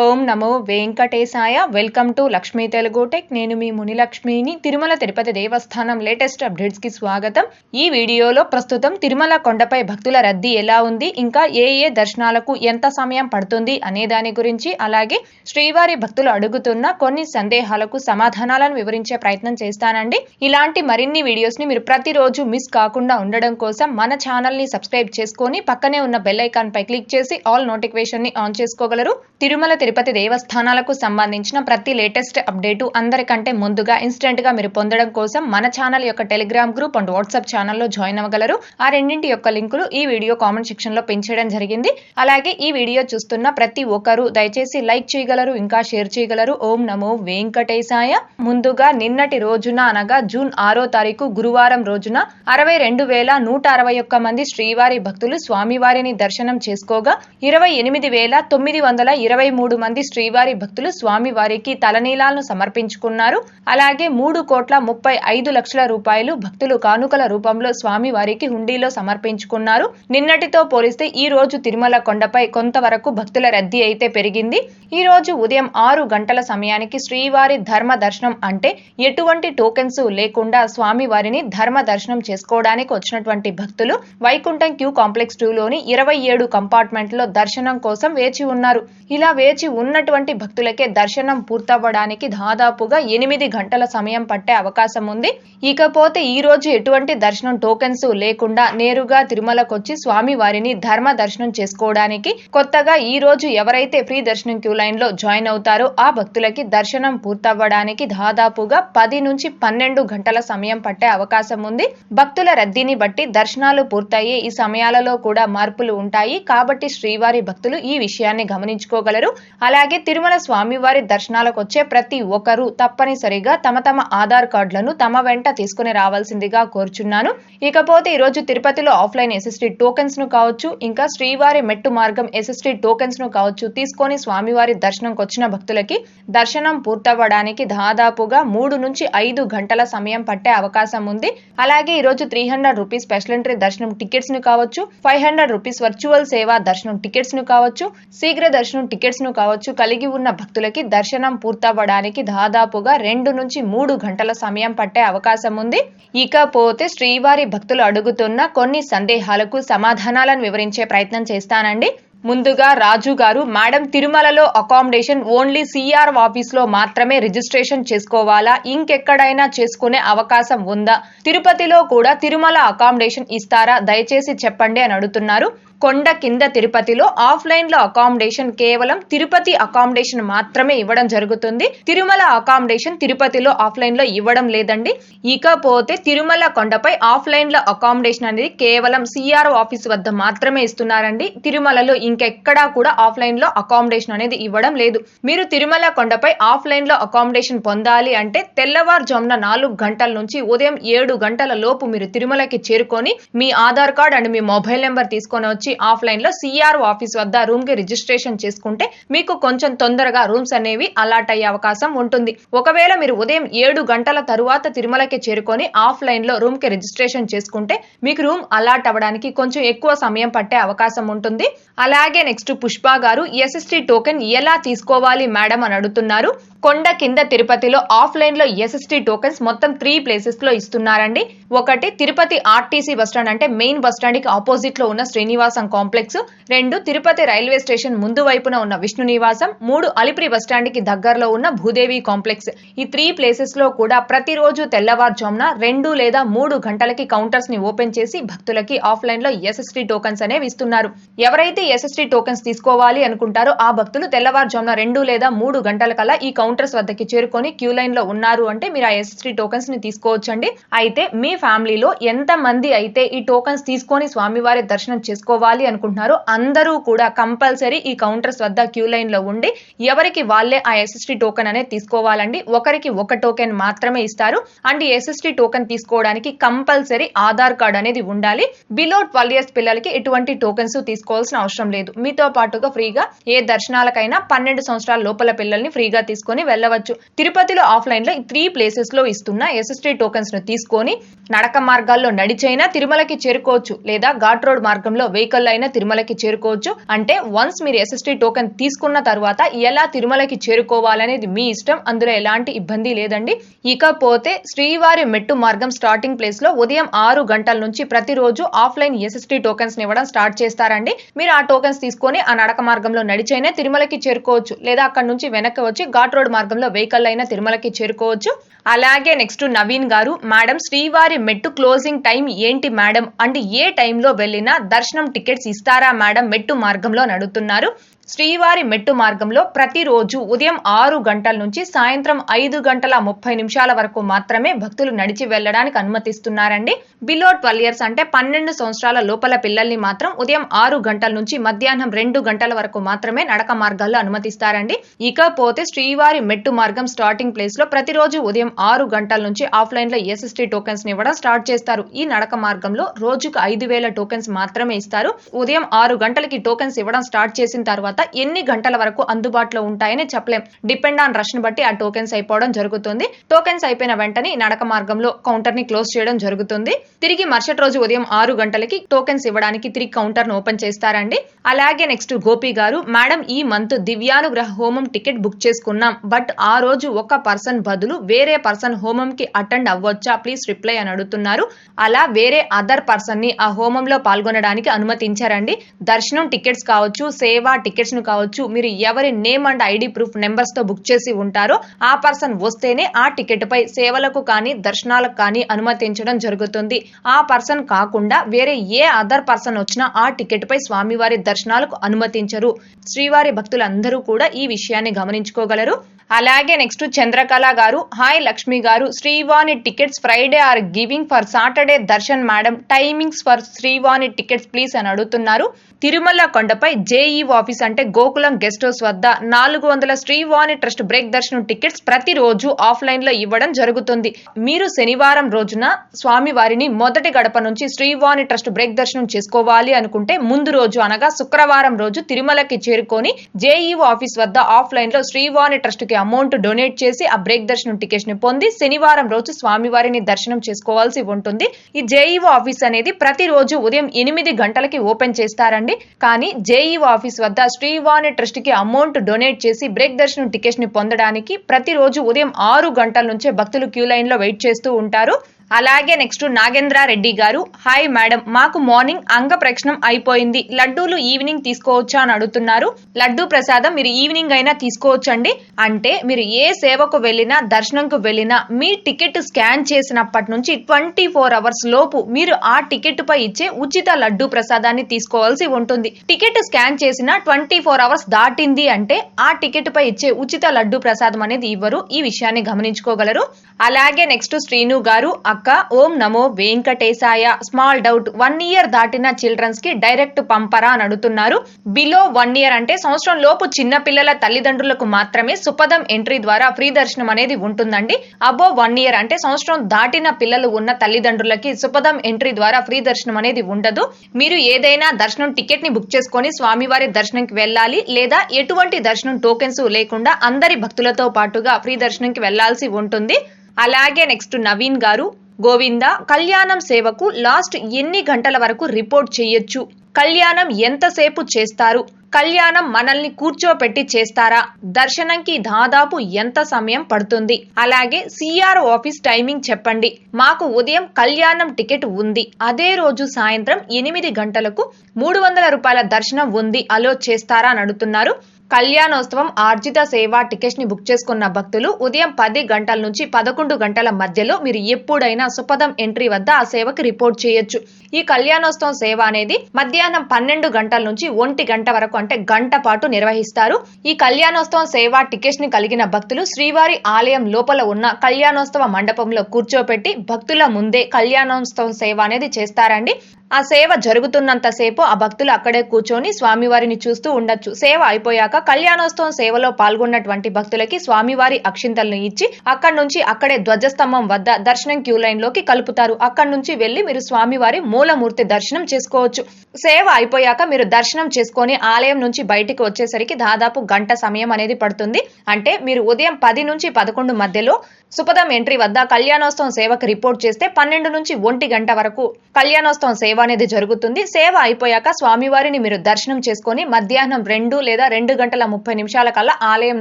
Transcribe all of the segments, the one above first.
ఓం నమో వెంకటేశాయ. Welcome to Lakshmi Telugu tech. నేను మీ మునిలక్ష్మిని. తిరుమల తిరుపతి దేవస్థానం లేటెస్ట్ అప్డేట్స్కి స్వాగతం. ఈ వీడియోలో ప్రస్తుతం తిరుమల కొండపై భక్తుల రద్దీ ఎలా ఉంది? ఇంకా ఏ ఏ దర్శనాలకు ఎంత సమయం పడుతుంది అనే దాని గురించి అలాగే శ్రీవారి భక్తులు అడుగుతున్న కొన్ని సందేహాలకు సమాధానాలను వివరించే ప్రయత్నం చేస్తానండి. ఇలాంటి మరిన్ని వీడియోస్ని మీరు ప్రతిరోజు మిస్ కాకుండా ఉండడం కోసం మన ఛానల్ని సబ్స్క్రైబ్ చేసుకొని పక్కనే ఉన్న బెల్ ఐకాన్పై క్లిక్ చేసి ఆల్ నోటిఫికేషన్ని ఆన్ చేసుకోగలరు. తిరుమల తిరుపతి దేవస్థానాలకు సంబంధించిన ప్రతి లేటెస్ట్ అప్డేటు అందరికంటే ముందుగా ఇన్స్టెంట్గా మీరు పొందడం కోసం మన ఛానల్ యొక్క టెలిగ్రామ్ గ్రూప్ అండ్ వాట్సాప్ ఛానల్లో జాయిన్ అవ్వగలరు. ఆ రెండింటి యొక్క లింకులు ఈ వీడియో కామెంట్ సెక్షన్లో పెంచడం జరిగింది. అలాగే ఈ వీడియో చూస్తున్న ప్రతి ఒక్కరూ దయచేసి లైక్ చేయగలరు ఇంకా షేర్ చేయగలరు. ఓం నమో వెంకటేశాయ. ముందుగా నిన్నటి రోజున అనగా జూన్ ఆరో తారీఖు గురువారం రోజున అరవై రెండు వేల నూట అరవై ఒక్క మంది శ్రీవారి భక్తులు స్వామివారిని దర్శనం చేసుకోగా ఇరవై ఎనిమిది వేల తొమ్మిది వందల ఇరవై మూడు మంది శ్రీవారి భక్తులు స్వామివారికి తలనీలాలను సమర్పించుకున్నారు. అలాగే మూడు కోట్ల ముప్పై ఐదు లక్షల రూపాయలు భక్తులు కానుకల రూపంలో స్వామివారికి హుండీలో సమర్పించుకున్నారు. నిన్నటితో పోలిస్తే ఈ రోజు తిరుమల కొండపై కొంతవరకు భక్తుల రద్దీ అయితే పెరిగింది. ఈ రోజు ఉదయం ఆరు గంటల సమయానికి శ్రీవారి ధర్మ దర్శనం అంటే ఎటువంటి టోకెన్స్ లేకుండా స్వామివారిని ధర్మ దర్శనం చేసుకోవడానికి వచ్చినటువంటి భక్తులు వైకుంఠం క్యూ కాంప్లెక్స్ టూ లోని ఇరవై ఏడు కంపార్ట్మెంట్లో దర్శనం కోసం వేచి ఉన్నారు. ఇలా వేచి ఉన్నటువంటి భక్తులకే దర్శనం పూర్తవ్వడానికి దాదాపుగా ఎనిమిది గంటల సమయం పట్టే అవకాశం ఉంది. ఇకపోతే ఈ రోజు ఎటువంటి దర్శనం టోకెన్స్ లేకుండా నేరుగా తిరుమలకొచ్చి స్వామి వారిని ధర్మ దర్శనం చేసుకోవడానికి కొత్తగా ఈ రోజు ఎవరైతే ఫ్రీ దర్శనం క్యూ లైన్లో జాయిన్ అవుతారో ఆ భక్తులకి దర్శనం పూర్తవ్వడానికి దాదాపుగా పది నుంచి పన్నెండు గంటల సమయం పట్టే అవకాశం ఉంది. భక్తుల రద్దీని బట్టి దర్శనాలు పూర్తయ్యే ఈ సమయాలలో కూడా మార్పులు ఉంటాయి. కాబట్టి శ్రీవారి భక్తులు ఈ విషయాన్ని గమనించుకోగలరు. అలాగే తిరుమల స్వామివారి దర్శనాలకు వచ్చే ప్రతి ఒక్కరూ తప్పనిసరిగా తమ తమ ఆధార్ కార్డులను తమ వెంట తీసుకుని రావాల్సిందిగా కోరుచున్నాను. ఇకపోతే ఈరోజు తిరుపతిలో ఆఫ్లైన్ ఎస్ఎస్టీ టోకెన్స్ను కావచ్చు ఇంకా శ్రీవారి మెట్టు మార్గం ఎస్ఎస్టీ టోకెన్స్ను కావచ్చు తీసుకొని స్వామివారి దర్శనంకి వచ్చిన భక్తులకి దర్శనం పూర్తవ్వడానికి దాదాపుగా మూడు నుంచి ఐదు గంటల సమయం పట్టే అవకాశం ఉంది. అలాగే ఈరోజు three hundred rupees special entry దర్శనం టికెట్స్ను కావచ్చు ఫైవ్ హండ్రెడ్ రూపీస్ వర్చువల్ సేవా దర్శనం టికెట్స్ను కావచ్చు శీఘ్ర దర్శనం టికెట్స్ను కావచ్చు. కలిగి ఉన్న భక్తులకి దర్శనం పూర్తవ్వడానికి దాదాపుగా రెండు నుంచి మూడు గంటల సమయం పట్టే అవకాశం ఉంది. ఇకపోతే శ్రీవారి భక్తులు అడుగుతున్న కొన్ని సందేహాలకు సమాధానాలను వివరించే ప్రయత్నం చేస్తానండి. ముందుగా రాజు గారు మేడం తిరుమలలో అకామిడేషన్ ఓన్లీ సిఆర్ ఆఫీస్లో మాత్రమే రిజిస్ట్రేషన్ చేసుకోవాలా? ఇంకెక్కడైనా చేసుకునే అవకాశం ఉందా? తిరుపతిలో కూడా తిరుమల అకామిడేషన్ ఇస్తారా? దయచేసి చెప్పండి అని అడుగుతున్నారు. కొండ కింద తిరుపతిలో ఆఫ్లైన్లో అకామిడేషన్ కేవలం తిరుపతి అకామిడేషన్ మాత్రమే ఇవ్వడం జరుగుతుంది. తిరుమల అకామిడేషన్ తిరుపతిలో ఆఫ్లైన్లో ఇవ్వడం లేదండి. ఇకపోతే తిరుమల కొండపై ఆఫ్లైన్లో అకామిడేషన్ అనేది కేవలం సిఆర్ఓ ఆఫీస్ వద్ద మాత్రమే ఇస్తున్నారండి. తిరుమలలో ఇంకెక్కడా కూడా ఆఫ్లైన్లో అకామిడేషన్ అనేది ఇవ్వడం లేదు. మీరు తిరుమల కొండపై ఆఫ్లైన్లో అకామిడేషన్ పొందాలి అంటే తెల్లవారుజామున నాలుగు గంటల నుంచి ఉదయం ఏడు గంటల లోపు మీరు తిరుమలకి చేరుకొని మీ ఆధార్ కార్డ్ అండ్ మీ మొబైల్ నెంబర్ తీసుకొని వచ్చి ఆఫ్లైన్లో సిఆర్ఓ ఆఫీస్ వద్ద రూమ్కి రిజిస్ట్రేషన్ చేసుకుంటే మీకు కొంచెం తొందరగా రూమ్స్ అనేవి అలాట్ అయ్యే అవకాశం ఉంటుంది. ఒకవేళ మీరు ఉదయం ఏడు గంటల తరువాత తిరుమలకి చేరుకొని ఆఫ్లైన్లో రూమ్కి రిజిస్ట్రేషన్ చేసుకుంటే మీకు రూమ్ అలాట్ అవ్వడానికి కొంచెం ఎక్కువ సమయం పట్టే అవకాశం ఉంటుంది. అలా అలాగే నెక్స్ట్ పుష్ప గారు ఎస్ఎస్టీ టోకెన్ ఎలా తీసుకోవాలి మేడం? అని అడుగుతున్నారు. కొండ కింద తిరుపతిలో ఆఫ్లైన్లో ఎస్ఎస్టీ టోకెన్స్ మొత్తం త్రీ ప్లేసెస్లో ఇస్తున్నారండి. ఒకటి తిరుపతి ఆర్టీసీ బస్టాండ్ అంటే మెయిన్ బస్టాండ్కి ఆపోజిట్లో ఉన్న శ్రీనివాసం కాంప్లెక్స్. రెండు తిరుపతి రైల్వే స్టేషన్ ముందు వైపున ఉన్న విష్ణు నివాసం. మూడు అలిపిరి బస్టాండ్కి దగ్గరలో ఉన్న భూదేవి కాంప్లెక్స్. ఈ త్రీ ప్లేసెస్లో కూడా ప్రతిరోజు తెల్లవారుజామున రెండు లేదా మూడు గంటలకి కౌంటర్స్ని ఓపెన్ చేసి భక్తులకి ఆఫ్లైన్లో ఎస్ఎస్టీ టోకెన్స్ అనేవి ఇస్తున్నారు. ఎవరైతే ఎస్ఎస్టీ టోకెన్స్ తీసుకోవాలి అనుకుంటారో ఆ భక్తులు తెల్లవారుజామున రెండు లేదా మూడు గంటల కల్లా ఈ కౌంటర్స్ వద్దకి చేరుకొని క్యూ లైన్లో ఉన్నారు అంటే మీరు ఆ ఎస్ఎస్టీ టోకెన్స్ని తీసుకోవచ్చండి. అయితే మీ ఫ్యామిలీలో ఎంత మంది అయితే ఈ టోకెన్స్ తీసుకొని స్వామివారి దర్శనం చేసుకోవాలి అనుకుంటున్నారో అందరూ కూడా కంపల్సరీ ఈ కౌంటర్స్ వద్ద క్యూ లైన్లో ఉండి ఎవరికి వాళ్ళే ఆ ఎస్ఎస్టీ టోకెన్ అనేది తీసుకోవాలండి. ఒకరికి ఒక టోకెన్ మాత్రమే ఇస్తారు. అండ్ ఎస్ఎస్టీ టోకెన్ తీసుకోవడానికి కంపల్సరీ ఆధార్ కార్డ్ అనేది ఉండాలి. బిలో ట్వెల్వ్ ఇయర్స్ పిల్లలకి ఎటువంటి టోకెన్స్ తీసుకోవాల్సిన అవసరం లేదు. మీతో పాటుగా ఫ్రీగా ఏ దర్శనాలకైనా పన్నెండు సంవత్సరాల లోపల పిల్లల్ని ఫ్రీగా తీసుకొని తీసుకొని వెళ్ళవచ్చు. తిరుపతిలో ఆఫ్లైన్లో త్రీ ప్లేసెస్లో ఇస్తున్న ఎస్ఎస్టీ టోకెన్స్ను తీసుకొని నడక మార్గాల్లో నడిచైనా తిరుమలకి చేరుకోవచ్చు. లేదా ఘాట్ రోడ్ మార్గంలో వెహికల్ అయినా తిరుమలకి చేరుకోవచ్చు. అంటే వన్స్ మీరు ఎస్ఎస్టీ టోకెన్ తీసుకున్న తర్వాత ఎలా తిరుమలకి చేరుకోవాలనేది మీ ఇష్టం. అందులో ఎలాంటి ఇబ్బంది లేదండి. ఇకపోతే శ్రీవారి మెట్టు మార్గం స్టార్టింగ్ ప్లేస్లో ఉదయం ఆరు గంటల నుంచి ప్రతిరోజు ఆఫ్లైన్ ఎస్ఎస్టీ టోకెన్స్ ఇవ్వడం స్టార్ట్ చేస్తారండి. మీరు ఆ టోకెన్స్ తీసుకొని ఆ నడక మార్గంలో నడిచైనా తిరుమలకి చేరుకోవచ్చు. లేదా అక్కడ నుంచి వెనక్కి వచ్చి ఘాట్ రోడ్ మార్గంలో వెహికల్ అయినా తిరుమలకి చేరుకోవచ్చు. అలాగే నెక్స్ట్ నవీన్ గారు మేడం శ్రీవారి మెట్టు క్లోజింగ్ టైం ఏంటి మేడం అంటే ఏ టైంలో వెళ్ళినా దర్శనం టికెట్స్ ఇస్తారా మేడం మెట్టు మార్గంలో నడుతున్నారు. శ్రీవారి మెట్టు మార్గంలో ప్రతిరోజు ఉదయం ఆరు గంటల నుంచి సాయంత్రం ఐదు గంటల ముప్పై నిమిషాల వరకు మాత్రమే భక్తులు నడిచి వెళ్ళడానికి అనుమతిస్తున్నారండి. బిలో ట్వెల్వ్ ఇయర్స్ అంటే పన్నెండు సంవత్సరాల లోపల పిల్లల్ని మాత్రం ఉదయం ఆరు గంటల నుంచి మధ్యాహ్నం రెండు గంటల వరకు మాత్రమే నడక మార్గాల్లో అనుమతిస్తారండి. ఇకపోతే శ్రీవారి మెట్టు మార్గం స్టార్టింగ్ ప్లేస్లో ప్రతిరోజు ఉదయం ఆరు గంటల నుంచి ఆఫ్లైన్లో ఎస్ఎస్టీ టోకెన్స్ ఇవ్వడం స్టార్ట్ చేస్తారు. ఈ నడక మార్గంలో రోజుకు ఐదు వేల టోకెన్స్ మాత్రమే ఇస్తారు. ఉదయం ఆరు గంటలకి టోకెన్స్ ఇవ్వడం స్టార్ట్ చేసిన తర్వాత ఎన్ని గంటల వరకు అందుబాటులో ఉంటాయని చెప్పలేం. డిపెండ్ ఆన్ రష్ని బట్టి ఆ టోకెన్స్ అయిపోవడం జరుగుతుంది. టోకెన్స్ అయిపోయిన వెంటనే నడక మార్గంలో కౌంటర్ని క్లోజ్ చేయడం జరుగుతుంది. తిరిగి మరుసటి రోజు ఉదయం ఆరు గంటలకి టోకెన్స్ ఇవ్వడానికి తిరిగి కౌంటర్ను ఓపెన్ చేస్తారండి. అలాగే నెక్స్ట్ గోపి గారు మేడం ఈ మంత్ దివ్యానుగ్రహ హోమం టికెట్ బుక్ చేసుకున్నాం. బట్ ఆ రోజు ఒక పర్సన్ బదులు వేరే పర్సన్ హోమం కి అటెండ్ అవ్వచ్చా? ప్లీజ్ రిప్లై అని అడుగుతున్నారు. అలా వేరే అదర్ పర్సన్ని ఆ హోమంలో పాల్గొనడానికి అనుమతించారండి. దర్శనం టికెట్స్ కావచ్చు సేవా టికెట్స్ ను కావచ్చు మీరు ఎవరి నేమ్ అండ్ ఐడి ప్రూఫ్ నెంబర్స్తో బుక్ చేసి ఉంటారో ఆ పర్సన్ వస్తేనే ఆ టికెట్ పై సేవలకు కానీ దర్శనాలకు కానీ అనుమతించడం జరుగుతుంది. ఆ పర్సన్ కాకుండా వేరే ఏ అదర్ పర్సన్ వచ్చినా ఆ టికెట్ పై స్వామివారి దర్శనాలకు అనుమతించరు. శ్రీవారి భక్తులందరూ కూడా ఈ విషయాన్ని గమనించుకోగలరు. అలాగే నెక్స్ట్ చంద్రకళ గారు హాయ్ లక్ష్మి గారు Srivani tickets Friday are giving for Saturday darshan madam timings for Srivani tickets please అని అడుగుతున్నారు. తిరుమల కొండపై జేఈ ఆఫీస్ అంటే గోకులం గెస్ట్ హౌస్ వద్ద నాలుగు వందల శ్రీవాణి ట్రస్ట్ బ్రేక్ దర్శనం టికెట్స్ ప్రతిరోజు ఆఫ్లైన్లో ఇవ్వడం జరుగుతుంది. మీరు శనివారం రోజున స్వామివారిని మొదటి గడప నుంచి శ్రీవాణి ట్రస్ట్ బ్రేక్ దర్శనం చేసుకోవాలి అనుకుంటే ముందు రోజు అనగా శుక్రవారం రోజు తిరుమలకి చేరుకొని జేఈఓ ఆఫీస్ వద్ద ఆఫ్లైన్లో శ్రీవాణి ట్రస్ట్కి అమౌంట్ డొనేట్ చేసి ఆ బ్రేక్ దర్శనం టికెట్స్ని పొంది శనివారం రోజు స్వామివారిని దర్శనం చేసుకోవాల్సి ఉంటుంది. ఈ జేఈఓ ఆఫీస్ అనేది ప్రతిరోజు ఉదయం ఎనిమిది గంటలకి ఓపెన్ చేస్తారండి. కానీ జేఈఓ ఆఫీస్ వద్ద శ్రీవాణి ట్రస్ట్కి అమౌంట్ డొనేట్ చేసి బ్రేక్ దర్శనం టికెట్ని పొందడానికి ప్రతిరోజు ఉదయం ఆరు గంటల నుంచే భక్తులు క్యూ లైన్లో వెయిట్ చేస్తూ ఉంటారు. అలాగే నెక్స్ట్ నాగేంద్ర రెడ్డి గారు హాయ్ మేడం మాకు మార్నింగ్ అంగ ప్రక్షణం అయిపోయింది. లడ్డూలు ఈవినింగ్ తీసుకోవచ్చా? అని అడుగుతున్నారు. లడ్డూ ప్రసాదం మీరు ఈవినింగ్ అయినా తీసుకోవచ్చండి. అంటే మీరు ఏ సేవకు వెళ్ళినా దర్శనంకు వెళ్ళినా మీ టికెట్ స్కాన్ చేసినప్పటి నుంచి ట్వంటీ ఫోర్ అవర్స్ లోపు మీరు ఆ టికెట్ పై ఇచ్చే ఉచిత లడ్డూ ప్రసాదాన్ని తీసుకోవాల్సి ఉంటుంది. టికెట్ స్కాన్ చేసిన ట్వంటీ ఫోర్ అవర్స్ దాటింది అంటే ఆ టికెట్ పై ఇచ్చే ఉచిత లడ్డూ ప్రసాదం అనేది ఇవ్వరు. ఈ విషయాన్ని గమనించుకోగలరు. అలాగే నెక్స్ట్ శ్రీను గారు అక్క ఓం నమో వెంకటేశాయ. స్మాల్ డౌట్ వన్ ఇయర్ దాటిన చిల్డ్రన్స్కి డైరెక్ట్ పంపరా అని అడుగుతున్నారు. బిలో వన్ ఇయర్ అంటే సంవత్సరం లోపు చిన్న పిల్లల తల్లిదండ్రులకు మాత్రమే సుపదం ఎంట్రీ ద్వారా ఫ్రీ దర్శనం అనేది ఉంటుందండి. అబో వన్ ఇయర్ అంటే సంవత్సరం దాటిన పిల్లలు ఉన్న తల్లిదండ్రులకి సుపదం ఎంట్రీ ద్వారా ఫ్రీ దర్శనం అనేది ఉండదు. మీరు ఏదైనా దర్శనం టికెట్ని బుక్ చేసుకొని స్వామివారి దర్శనంకి వెళ్ళాలి లేదా ఎటువంటి దర్శనం టోకెన్స్ లేకుండా అందరి భక్తులతో పాటుగా ఫ్రీ దర్శనంకి వెళ్ళాల్సి ఉంటుంది. అలాగే నెక్స్ట్ నవీన్ గారు గోవింద కళ్యాణం సేవకు లాస్ట్ ఎన్ని గంటల వరకు రిపోర్ట్ చేయొచ్చు? కళ్యాణం ఎంతసేపు చేస్తారు? కళ్యాణం మనల్ని కూర్చోపెట్టి చేస్తారా? దర్శనంకి దాదాపు ఎంత సమయం పడుతుంది? అలాగే సిఆర్ ఆఫీస్ టైమింగ్ చెప్పండి. మాకు ఉదయం కళ్యాణం టికెట్ ఉంది. అదే రోజు సాయంత్రం ఎనిమిది గంటలకు మూడు వందల రూపాయల దర్శనం ఉంది. అలో చేస్తారా అని అడుగుతున్నారు. కళ్యాణోత్సవం ఆర్జిత సేవ టికెట్స్ని బుక్ చేసుకున్న భక్తులు ఉదయం పది గంటల నుంచి పదకొండు గంటల మధ్యలో మీరు ఎప్పుడైనా సుపదం ఎంట్రీ వద్ద ఆ సేవకి రిపోర్ట్ చేయొచ్చు. ఈ కళ్యాణోత్సవం సేవ అనేది మధ్యాహ్నం పన్నెండు గంటల నుంచి ఒంటి గంట వరకు అంటే గంట పాటు నిర్వహిస్తారు. ఈ కళ్యాణోత్సవం సేవ టికెట్స్ని కలిగిన భక్తులు శ్రీవారి ఆలయం లోపల ఉన్న కళ్యాణోత్సవ మండపంలో కూర్చోపెట్టి భక్తుల ముందే కళ్యాణోత్సవం సేవ అనేది చేస్తారండి. ఆ సేవ జరుగుతున్నంత సేపు ఆ భక్తులు అక్కడే కూర్చొని స్వామివారిని చూస్తూ ఉండొచ్చు. సేవ అయిపోయాక కళ్యాణోత్సవం సేవలో పాల్గొన్నటువంటి భక్తులకి స్వామివారి అక్షింతలను ఇచ్చి అక్కడి నుంచి అక్కడే ధ్వజస్తంభం వద్ద దర్శనం క్యూ లైన్లోకి కలుపుతారు. అక్కడి నుంచి వెళ్ళి మీరు స్వామివారి మూలమూర్తి దర్శనం చేసుకోవచ్చు. సేవ అయిపోయాక మీరు దర్శనం చేసుకొని ఆలయం నుంచి బయటికి వచ్చేసరికి దాదాపు గంట సమయం అనేది పడుతుంది. అంటే మీరు ఉదయం పది నుంచి పదకొండు మధ్యలో సుపదం ఎంట్రీ వద్ద కళ్యాణోత్సవం సేవకు రిపోర్ట్ చేస్తే పన్నెండు నుంచి ఒంటి గంట వరకు కళ్యాణోత్సవం సేవ అనేది జరుగుతుంది. సేవ అయిపోయాక స్వామివారిని మీరు దర్శనం చేసుకొని మధ్యాహ్నం రెండు లేదా రెండు గంటల ముప్పై నిమిషాల కల్లా ఆలయం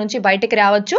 నుంచి బయటికి రావచ్చు.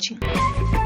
Tchau.